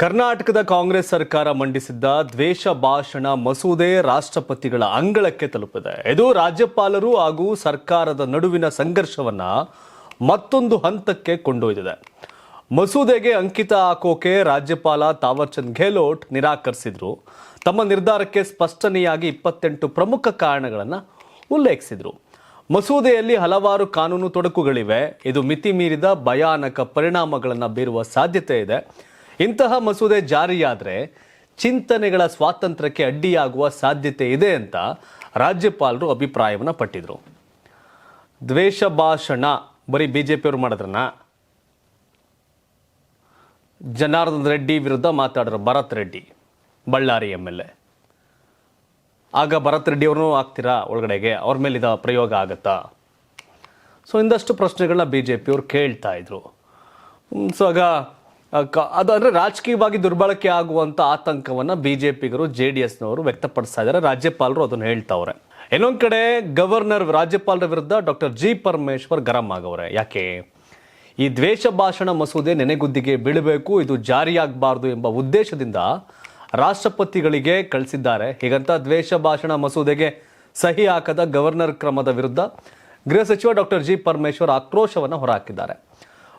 ಕರ್ನಾಟಕದ ಕಾಂಗ್ರೆಸ್ ಸರ್ಕಾರ ಮಂಡಿಸಿದ್ದ ದ್ವೇಷ ಭಾಷಣ ಮಸೂದೆ ರಾಷ್ಟ್ರಪತಿಗಳ ಅಂಗಳಕ್ಕೆ ತಲುಪಿದೆ. ಇದು ರಾಜ್ಯಪಾಲರು ಹಾಗೂ ಸರ್ಕಾರದ ನಡುವಿನ ಸಂಘರ್ಷವನ್ನ ಮತ್ತೊಂದು ಹಂತಕ್ಕೆ ಕೊಂಡೊಯ್ದಿದೆ. ಮಸೂದೆಗೆ ಅಂಕಿತ ಹಾಕೋಕೆ ರಾಜ್ಯಪಾಲ ತಾವರ್ಚಂದ್ ಗೆಹ್ಲೋಟ್ ನಿರಾಕರಿಸಿದ್ರು. ತಮ್ಮ ನಿರ್ಧಾರಕ್ಕೆ ಸ್ಪಷ್ಟನೆಯಾಗಿ ಇಪ್ಪತ್ತೆಂಟು ಪ್ರಮುಖ ಕಾರಣಗಳನ್ನು ಉಲ್ಲೇಖಿಸಿದ್ರು. ಮಸೂದೆಯಲ್ಲಿ ಹಲವಾರು ಕಾನೂನು ತೊಡಕುಗಳಿವೆ. ಇದು ಮಿತಿ ಮೀರಿದ ಭಯಾನಕ ಪರಿಣಾಮಗಳನ್ನು ಬೀರುವ ಸಾಧ್ಯತೆ ಇದೆ. ಇಂತಹ ಮಸೂದೆ ಜಾರಿಯಾದರೆ ಚಿಂತನೆಗಳ ಸ್ವಾತಂತ್ರ್ಯಕ್ಕೆ ಅಡ್ಡಿಯಾಗುವ ಸಾಧ್ಯತೆ ಇದೆ ಅಂತ ರಾಜ್ಯಪಾಲರು ಅಭಿಪ್ರಾಯವನ್ನು ಪಟ್ಟಿದ್ರು. ದ್ವೇಷ ಭಾಷಣ, ಬರೀ ಬಿ ಜೆ ಪಿಯವರು ಮಾಡಿದ್ರನ್ನ ಜನಾರ್ದನ್ ರೆಡ್ಡಿ ವಿರುದ್ಧ ಮಾತಾಡಿದ್ರು Bharath Reddy, Ballari M L A. ಆಗ ಭರತ್ ರೆಡ್ಡಿ ಅವ್ರನ್ನೂ ಹಾಕ್ತೀರಾ ಒಳಗಡೆಗೆ? ಅವ್ರ ಮೇಲೆ ಇದ ಪ್ರಯೋಗ ಆಗತ್ತಾ? ಸೊ ಇಂದಷ್ಟು ಪ್ರಶ್ನೆಗಳನ್ನ ಬಿ ಜೆ ಪಿಯವ್ರು ಕೇಳ್ತಾ ಇದ್ರು. ಸೊ ಆಗ ಅದು ಅಂದರೆ ರಾಜಕೀಯವಾಗಿ ದುರ್ಬಳಕೆ ಆಗುವಂಥ ಆತಂಕವನ್ನು ಬಿ ಜೆ ಪಿಗರು ಜೆ ಡಿ ಎಸ್ನವರು ವ್ಯಕ್ತಪಡಿಸ್ತಾ ಇದ್ದಾರೆ. ರಾಜ್ಯಪಾಲರು ಅದನ್ನು ಹೇಳ್ತಾವ್ರೆ. ಇನ್ನೊಂದು ಕಡೆ ಗವರ್ನರ್ ರಾಜ್ಯಪಾಲರ ವಿರುದ್ಧ ಡಾಕ್ಟರ್ ಜಿ ಪರಮೇಶ್ವರ್ ಗರಂ ಆಗವ್ರೆ. ಯಾಕೆ? ಈ ದ್ವೇಷ ಭಾಷಣ ಮಸೂದೆ ನೆನೆಗುದ್ದಿಗೆ ಬೀಳಬೇಕು, ಇದು ಜಾರಿಯಾಗಬಾರ್ದು ಎಂಬ ಉದ್ದೇಶದಿಂದ ರಾಷ್ಟ್ರಪತಿಗಳಿಗೆ ಕಳಿಸಿದ್ದಾರೆ. ಹೀಗಂತ ದ್ವೇಷ ಭಾಷಣ ಮಸೂದೆಗೆ ಸಹಿ ಹಾಕದ ಗವರ್ನರ್ ಕ್ರಮದ ವಿರುದ್ಧ ಗೃಹ ಸಚಿವ ಡಾಕ್ಟರ್ ಜಿ ಪರಮೇಶ್ವರ್ ಆಕ್ರೋಶವನ್ನು ಹೊರಹಾಕಿದ್ದಾರೆ.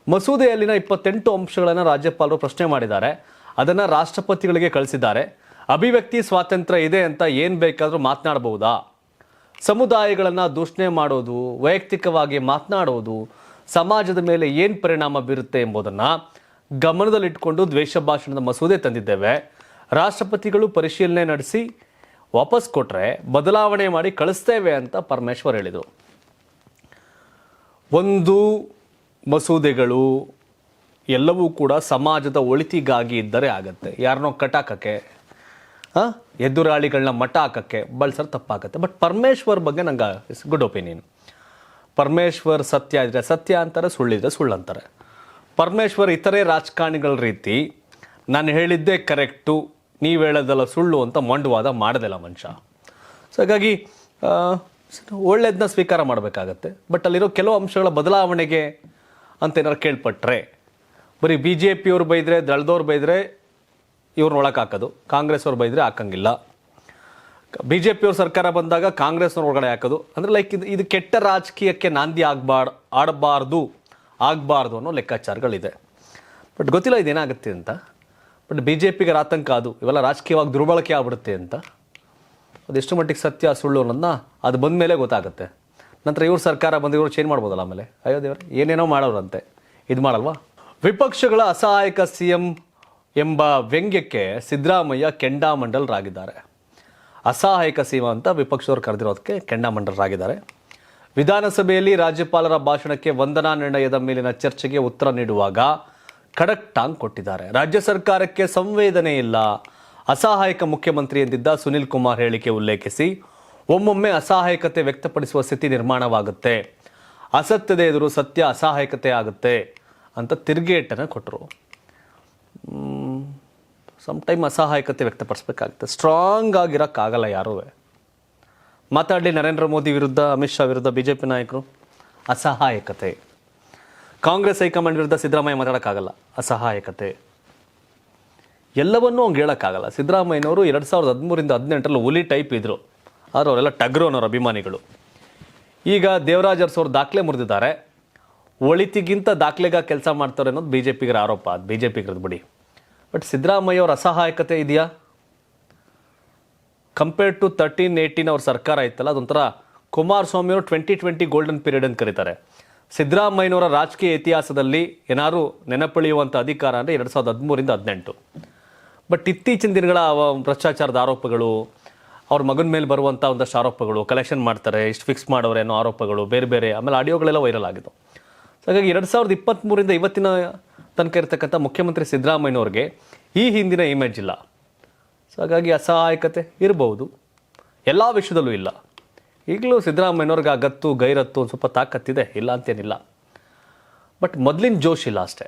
ಮಸೂದೆಯಲ್ಲಿನ ಇಪ್ಪತ್ತೆಂಟು ಅಂಶಗಳನ್ನು ರಾಜ್ಯಪಾಲರು ಪ್ರಶ್ನೆ ಮಾಡಿದ್ದಾರೆ. ಅದನ್ನು ರಾಷ್ಟ್ರಪತಿಗಳಿಗೆ ಕಳಿಸಿದ್ದಾರೆ. ಅಭಿವ್ಯಕ್ತಿ ಸ್ವಾತಂತ್ರ್ಯ ಇದೆ ಅಂತ ಏನು ಬೇಕಾದರೂ ಮಾತನಾಡಬಹುದಾ ಸಮುದಾಯಗಳನ್ನು ದೂಷಣೆ ಮಾಡೋದು, ವೈಯಕ್ತಿಕವಾಗಿ ಮಾತನಾಡೋದು, ಸಮಾಜದ ಮೇಲೆ ಏನು ಪರಿಣಾಮ ಬೀರುತ್ತೆ ಎಂಬುದನ್ನು ಗಮನದಲ್ಲಿಟ್ಟುಕೊಂಡು ದ್ವೇಷ ಭಾಷಣದ ಮಸೂದೆ ತಂದಿದ್ದೇವೆ. ರಾಷ್ಟ್ರಪತಿಗಳು ಪರಿಶೀಲನೆ ನಡೆಸಿ ವಾಪಸ್ ಕೊಟ್ಟರೆ ಬದಲಾವಣೆ ಮಾಡಿ ಕಳಿಸ್ತೇವೆ ಅಂತ ಪರಮೇಶ್ವರ್ ಹೇಳಿದರು. ಒಂದು ಮಸೂದೆಗಳು ಎಲ್ಲವೂ ಕೂಡ ಸಮಾಜದ ಒಳಿತಿಗಾಗಿ ಇದ್ದರೆ ಆಗತ್ತೆ. ಯಾರನ್ನೋ ಕಟಾಕಕ್ಕೆ ಎದುರಾಳಿಗಳನ್ನ ಮಠ ಹಾಕಕ್ಕೆ ಬಳಸೋದು ತಪ್ಪಾಗತ್ತೆ. ಬಟ್ ಪರಮೇಶ್ವರ್ ಬಗ್ಗೆ ನಂಗೆ ಇಟ್ಸ್ ಗುಡ್ ಒಪಿನಿಯನ್ ಪರಮೇಶ್ವರ್ ಸತ್ಯ ಇದ್ರೆ ಸತ್ಯ ಅಂತಾರೆ, ಸುಳ್ಳಿದ್ರೆ ಸುಳ್ಳು ಅಂತಾರೆ ಪರಮೇಶ್ವರ್ ಇತರೆ ರಾಜಕಾರಣಿಗಳ ರೀತಿ ನಾನು ಹೇಳಿದ್ದೇ ಕರೆಕ್ಟು, ನೀವು ಹೇಳೋದಲ್ಲ ಸುಳ್ಳು ಅಂತ ಮಂಡುವಾದ ಮಾಡೋದಿಲ್ಲ ಮನುಷ್ಯ. ಸೊ ಹಾಗಾಗಿ ಒಳ್ಳೆಯದನ್ನ ಸ್ವೀಕಾರ ಮಾಡಬೇಕಾಗತ್ತೆ. ಬಟ್ ಅಲ್ಲಿರೋ ಕೆಲವು ಅಂಶಗಳ ಬದಲಾವಣೆಗೆ ಅಂತ ಏನಾರು ಕೇಳ್ಪಟ್ರೆ. ಬರೀ ಬಿ ಜೆ ಪಿಯವ್ರು ಬೈದರೆ, ದಳದವ್ರು ಬೈದರೆ ಇವ್ರನ್ನ ಒಳಗೆ ಹಾಕೋದು ಕಾಂಗ್ರೆಸ್ ಅವ್ರು ಬೈದರೆ ಹಾಕಂಗಿಲ್ಲ. ಬಿ ಜೆ ಪಿಯವ್ರ ಸರ್ಕಾರ ಬಂದಾಗ ಕಾಂಗ್ರೆಸ್ನವ್ರ ಒಳಗಡೆ ಹಾಕೋದು. ಅಂದರೆ ಲೈಕ್ ಇದು ಇದು ಕೆಟ್ಟ ರಾಜಕೀಯಕ್ಕೆ ನಾಂದಿ ಆಗಬಾರ್ದು ಆಡಬಾರ್ದು, ಆಗಬಾರ್ದು ಅನ್ನೋ ಲೆಕ್ಕಾಚಾರಗಳಿದೆ. ಬಟ್ ಗೊತ್ತಿಲ್ಲ ಇದೇನಾಗುತ್ತೆ ಅಂತ. ಬಟ್ ಬಿ ಜೆ ಪಿಗೆ ಆತಂಕ ಅದು. ಇವೆಲ್ಲ ರಾಜಕೀಯವಾಗಿ ದುರ್ಬಳಕೆ ಆಗ್ಬಿಡುತ್ತೆ ಅಂತ. ಅದೆಷ್ಟು ಮಟ್ಟಿಗೆ ಸತ್ಯ ಸುಳ್ಳು ಅನ್ನೋದನ್ನ ಅದು ಬಂದ ಮೇಲೆ ಗೊತ್ತಾಗುತ್ತೆ. ನಂತರ ಇವ್ರ ಸರ್ಕಾರ ಬಂದು ಇವ್ರು ಚೇಂಜ್ ಮಾಡ್ಬೋದಲ್ಲ ಆಮೇಲೆ? ಅಯ್ಯೋ ದೇವ್ರೆ, ಏನೇನೋ ಮಾಡೋರಂತೆ. ಇದು ಮಾಡಲ್ವಾ? ವಿಪಕ್ಷಗಳ ಅಸಹಾಯಕ ಸಿ ಎಂ ಎಂಬ ವ್ಯಂಗ್ಯಕ್ಕೆ ಸಿದ್ದರಾಮಯ್ಯ ಕೆಂಡಾಮಂಡಲರಾಗಿದ್ದಾರೆ. ಅಸಹಾಯಕ ಸೀಮ ಅಂತ ವಿಪಕ್ಷದವ್ರು ಕರೆದಿರೋದಕ್ಕೆ ಕೆಂಡಾಮಂಡಲರಾಗಿದ್ದಾರೆ. ವಿಧಾನಸಭೆಯಲ್ಲಿ ರಾಜ್ಯಪಾಲರ ಭಾಷಣಕ್ಕೆ ವಂದನಾ ನಿರ್ಣಯದ ಮೇಲಿನ ಚರ್ಚೆಗೆ ಉತ್ತರ ನೀಡುವಾಗ ಖಡಕ್ ಟಾಂಗ್ ಕೊಟ್ಟಿದ್ದಾರೆ. ರಾಜ್ಯ ಸರ್ಕಾರಕ್ಕೆ ಸಂವೇದನೆ ಇಲ್ಲ. ಅಸಹಾಯಕ ಮುಖ್ಯಮಂತ್ರಿ ಎಂದಿದ್ದ ಸುನಿಲ್ ಕುಮಾರ್ ಹೇಳಿಕೆ ಉಲ್ಲೇಖಿಸಿ ಒಮ್ಮೊಮ್ಮೆ ಅಸಹಾಯಕತೆ ವ್ಯಕ್ತಪಡಿಸುವ ಸ್ಥಿತಿ ನಿರ್ಮಾಣವಾಗುತ್ತೆ. ಅಸತ್ಯದ ಎದುರು ಸತ್ಯ ಅಸಹಾಯಕತೆ ಆಗುತ್ತೆ ಅಂತ ತಿರುಗೇಟನ್ನು ಕೊಟ್ಟರು ಟೈಮ್ ಅಸಹಾಯಕತೆ ವ್ಯಕ್ತಪಡಿಸ್ಬೇಕಾಗುತ್ತೆ. ಸ್ಟ್ರಾಂಗ್ ಆಗಿರೋಕ್ಕಾಗಲ್ಲ ಯಾರೂ. ಮಾತಾಡಲಿ ನರೇಂದ್ರ ಮೋದಿ ವಿರುದ್ಧ, ಅಮಿತ್ ಶಾ ವಿರುದ್ಧ ಬಿ ಜೆ ಪಿ ನಾಯಕರು. ಅಸಹಾಯಕತೆ. ಕಾಂಗ್ರೆಸ್ ಹೈಕಮಾಂಡ್ ವಿರುದ್ಧ ಸಿದ್ದರಾಮಯ್ಯ ಮಾತಾಡೋಕ್ಕಾಗಲ್ಲ. ಅಸಹಾಯಕತೆ. ಎಲ್ಲವನ್ನೂ ಅವ್ನು ಹೇಳೋಕ್ಕಾಗಲ್ಲ. ಸಿದ್ದರಾಮಯ್ಯನವರು ಎರಡು ಸಾವಿರದ ಹದಿಮೂರಿಂದ ಹದಿನೆಂಟರಲ್ಲಿ ಹುಲಿ ಟೈಪ್ ಇದ್ರು. ಆದರೆ ಅವರೆಲ್ಲ ಟಗ್ರು ಅನ್ನೋರು ಅಭಿಮಾನಿಗಳು. ಈಗ ದೇವರಾಜ್ ಅರಸು ದಾಖಲೆ ಮುರಿದಿದ್ದಾರೆ. ಒಳಿತಿಗಿಂತ ದಾಖಲೆಗ ಕೆಲಸ ಮಾಡ್ತಾರೆ ಅನ್ನೋದು ಬಿ ಜೆ ಪಿಗರ ಆರೋಪ. ಅದು ಬಿ ಜೆ ಪಿಗರದ್ದು ಬಿಡಿ. ಬಟ್ ಸಿದ್ದರಾಮಯ್ಯ ಅವ್ರ ಅಸಹಾಯಕತೆ ಇದೆಯಾ? ಕಂಪೇರ್ಡ್ ಟು ತರ್ಟೀನ್ ಏಯ್ಟೀನ್ ಅವ್ರ ಸರ್ಕಾರ ಇತ್ತಲ್ಲ ಅದೊಂಥರ ಕುಮಾರಸ್ವಾಮಿಯವರು ಟ್ವೆಂಟಿ ಟ್ವೆಂಟಿ ಗೋಲ್ಡನ್ ಪೀರಿಯಡ್ ಅಂತ ಕರೀತಾರೆ. ಸಿದ್ದರಾಮಯ್ಯನವರ ರಾಜಕೀಯ ಇತಿಹಾಸದಲ್ಲಿ ಏನಾದರೂ ನೆನಪುಳಿಯುವಂಥ ಅಧಿಕಾರ ಅಂದರೆ ಎರಡು ಸಾವಿರದ ಹದಿಮೂರಿಂದ ಹದಿನೆಂಟು. ಬಟ್ ಇತ್ತೀಚಿನ ದಿನಗಳ ಭ್ರಷ್ಟಾಚಾರದ ಆರೋಪಗಳು ಅವ್ರ ಮಗನ ಮೇಲೆ ಬರುವಂಥ ಒಂದಷ್ಟು ಆರೋಪಗಳು ಕಲೆಕ್ಷನ್ ಮಾಡ್ತಾರೆ, ಇಷ್ಟು ಫಿಕ್ಸ್ ಮಾಡೋರೆ ಅನ್ನೋ ಆರೋಪಗಳು, ಬೇರೆ ಬೇರೆ, ಆಮೇಲೆ ಆಡಿಯೋಗಳೆಲ್ಲ ವೈರಲ್ ಆಗಿದ್ದು. ಹಾಗಾಗಿ ಎರಡು ಸಾವಿರದ ಇಪ್ಪತ್ತ್ಮೂರಿಂದ ಇವತ್ತಿನ ತನಕ ಇರತಕ್ಕಂಥ ಮುಖ್ಯಮಂತ್ರಿ ಸಿದ್ದರಾಮಯ್ಯನವ್ರಿಗೆ ಈ ಹಿಂದಿನ ಇಮೇಜ್ ಇಲ್ಲ. ಸೊ ಹಾಗಾಗಿ ಅಸಹಾಯಕತೆ ಇರಬಹುದು. ಎಲ್ಲ ವಿಷಯದಲ್ಲೂ ಇಲ್ಲ. ಈಗಲೂ ಸಿದ್ದರಾಮಯ್ಯನವ್ರಿಗೆ ಆ ಗತ್ತು, ಗೈರತ್ತು ಒಂದು ಸ್ವಲ್ಪ ತಾಕತ್ತಿದೆ, ಇಲ್ಲ ಅಂತೇನಿಲ್ಲ. ಬಟ್ ಮೊದಲಿನ ಜೋಶ್ ಇಲ್ಲ ಅಷ್ಟೇ.